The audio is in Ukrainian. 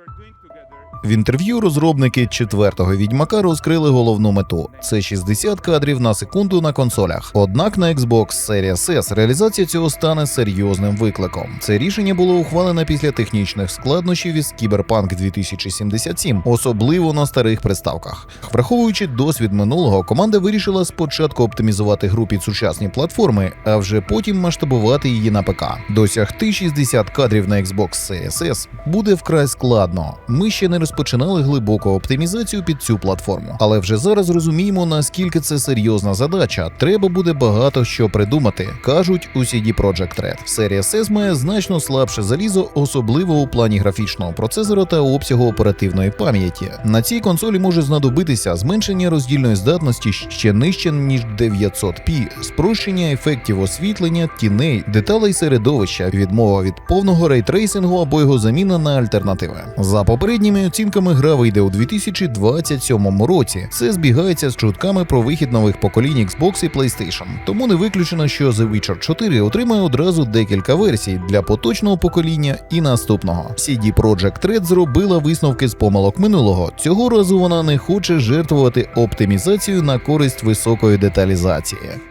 where В інтерв'ю розробники четвертого відьмака розкрили головну мету: це 60 кадрів на секунду на консолях. Однак на Xbox Series S реалізація цього стане серйозним викликом. Це рішення було ухвалене після технічних складнощів із Cyberpunk 2077, особливо на старих приставках. Враховуючи досвід минулого, команда вирішила спочатку оптимізувати гру під сучасні платформи, а вже потім масштабувати її на ПК. Досягти 60 кадрів на Xbox Series S буде вкрай складно. Ми ще не розпочинали глибоку оптимізацію під цю платформу, але вже зараз розуміємо, наскільки це серйозна задача. Треба буде багато що придумати, кажуть у CD Projekt Red. Series S має значно слабше залізо, особливо у плані графічного процесора та обсягу оперативної пам'яті. На цій консолі може знадобитися зменшення роздільної здатності ще нижче ніж 900p, спрощення ефектів освітлення, тіней, деталей середовища, відмова від повного рейтрейсингу або його заміна на альтернативи. За попередніми оцінками, гра вийде у 2027 році. Це збігається з чутками про вихід нових поколінь Xbox і PlayStation. Тому не виключено, що The Witcher 4 отримає одразу декілька версій для поточного покоління і наступного. CD Projekt Red зробила висновки з помилок минулого. Цього разу вона не хоче жертвувати оптимізацією на користь високої деталізації.